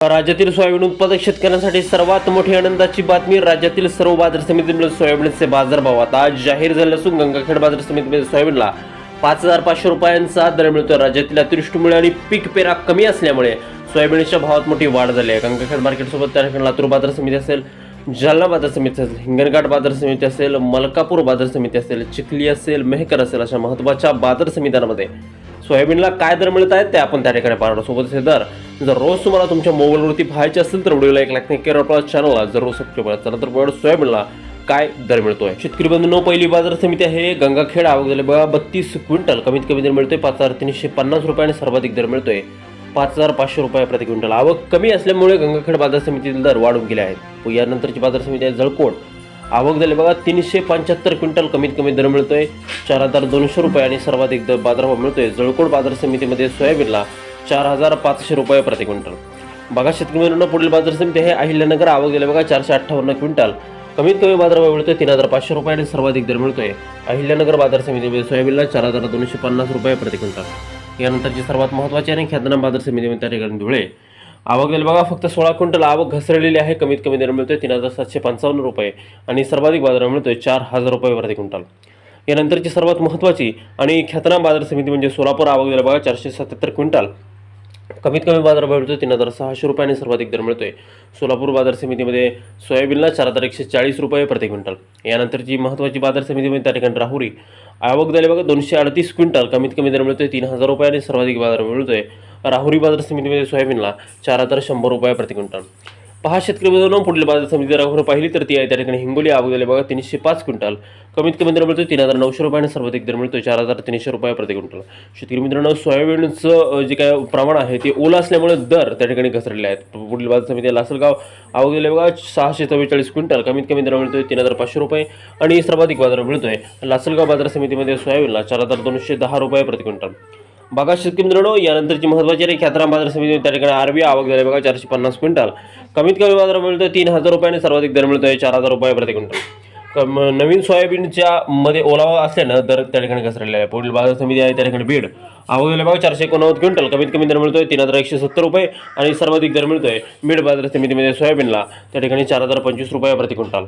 राज्यातील सोयाबीन उत्पादक शेतकऱ्यांसाठी सर्वात मोठी आनंदाची बातमी राज्यातील सर्व बाजार समितीमध्ये सोयाबीनचे बाजारभाव आता जाहीर झाले असून गंगाखेड बाजार समितीमध्ये सोयाबीनला पाच हजार पाचशे रुपयांचा दर मिळतो राज्यातील अतिवृष्टीमुळे आणि पीक पेरा कमी असल्यामुळे सोयाबीनच्या भावात मोठी वाढ झाली आहे. गंगाखेड मार्केटसोबत त्या ठिकाणी लातूर बाजार समिती असेल जालना बाजार समिती असेल हिंगणघाट बाजार समिती असेल मलकापूर बाजार समिती असेल चिखली असेल मेहकर असेल अशा महत्त्वाच्या बाजार समित्यांमध्ये सोयाबीनला काय दर मिळत आहेत ते आपण त्या ठिकाणी पाहणार सोबत असेल दर जर रोज तुम्हाला तुमच्या मोबाईलवरती पाहायचे असेल तर व्हिडिओला एक लाख नक्की करा. आपल्या चॅनलला जरूर सबस्क्राईब करा चला तर वेळ सोयाबीनला काय दर मिळतोय? शेतकरी बंधू पहिली बाजार समिती आहे. गंगाखेड आवक झाले. बघा बत्तीस क्विंटल कमीत कमी दर मिळतोय. पाच हजार तीनशे पन्नास रुपये आणि सर्वाधिक दर मिळतोय. पाच हजार पाचशे रुपये प्रति क्विंटल. आवक कमी असल्यामुळे गंगाखेड बाजार समितीतील दर वाढून गेले आहेत. यानंतरची बाजार समिती आहे जळकोट. आवक झाली. बघा तीनशे पंच्याहत्तर क्विंटल कमीत कमी दर मिळतोय. चार हजार दोनशे रुपये आणि सर्वाधिक दर बाजारभाव मिळतोय. जळकोट बाजार समितीमध्ये सोयाबीनला चार हजार पाचशे रुपये प्रति क्विंटल. बघा शेतकरी मित्रांनो पुढील बाजार समिती आहे. अहिल्यानगर आवक गेले बघा चारशे अठ्ठावन्न क्विंटल. कमीत कमी बाजारभाव मिळतोय तीन हजार पाचशे रुपये आणि सर्वाधिक दर मिळतोय. अहिल्यानगर बाजार समितीमध्ये म्हणजे सोयाबीनला चार हजार दोनशे पन्नास रुपये प्रति क्विंटल. यानंतरची सर्वात महत्त्वाची आणि ख्यातनाम बाजार समितीमध्ये म्हणजे त्या ठिकाणी धुळे. आवक झाली बघा फक्त सोळा क्विंटल. आवक घसरलेली आहे. कमीत कमी दर मिळतोय तीन हजार सातशे पंचावन्न रुपये आणि सर्वाधिक बाजार मिळतोय चार हजार रुपये प्रति क्विंटल. यानंतरची सर्वात महत्त्वाची आणि ख्यातनाम बाजार समिती म्हणजे सोलापूर आवक झाली बघा चारशे सत्याहत्तर क्विंटल. कमीत कमी बाजारभाव मिळतोय तीन हजार सहाशे रुपयाने सर्वाधिक दर मिळतोय. सोलापूर बाजार समितीमध्ये सोयाबीनला चार हजार एकशे चाळीस रुपये प्रति क्विंटल. यानंतरची महत्त्वाची बाजार समितीमध्ये म्हणजे त्या ठिकाणी राहुरी. आवक झाली बघा दोनशे अडतीस क्विंटल. कमीत कमी दर मिळतोय तीन हजार रुपयाने सर्वाधिक बाजार मिळतोय. राहुरी बाजार समितीमध्ये सोयाबीनला चार हजार शंभर रुपये प्रति क्विंटल. पहा शेतकरी बंधूंनो पुढील बाजार समिती जर आपण पाहिली तर ती आहे त्या ठिकाणी हिंगोली आवक बघा तीनशे पाच क्विंटल. कमीत कमी दर मिळतो तीन हजार नऊशे रुपये आणि सर्वाधिक दर मिळतो चार हजार तीनशे रुपये प्रति क्विंटल. शेतकरी मित्रांनो सोयाबीनचं जे काय प्रमाण आहे ते ओलं असल्यामुळे दर त्या ठिकाणी घसरले आहेत. पुढील बाजार समिती लासलगाव आवक बघा सहाशे चव्वेचाळीस क्विंटल. कमीत कमी दर मिळतोय तीन हजार पाचशे रुपये आणि सर्वाधिक बाजार मिळतोय. लासलगाव बाजार समितीमध्ये सोयाबीनला चार हजार दोनशे दहा रुपये प्रति क्विंटल. बघा शेतकरी मित्रांनो यानंतरची महत्त्वाची आणि ख्यातराम बाजार समिती त्या ठिकाणी आरबी आवक झाली बघा चारशे पन्नास क्विंटल. कमीत कमी बाजार मिळतो तीन हजार रुपये आणि सर्वाधिक दर मिळतोय चार हजार रुपये प्रति क्विंटल. कम- नवीन सोयाबीनच्या मध्ये ओलावा असल्यानं दर त्या ठिकाणी घसरलेला आहे. पुढील बाजार समिती आहे त्या ठिकाणी बीड. आवक झाली बघा चारशे एकोणनव्वद क्विंटल. कमीत कमी दर मिळतोय तीन हजार एकशे सत्तर रुपये आणि सर्वाधिक दर मिळतोय बीड बाजार समितीमध्ये सोयाबीनला. त्या ठिकाणी चार हजार पंचवीस रुपये प्रति क्विंटल.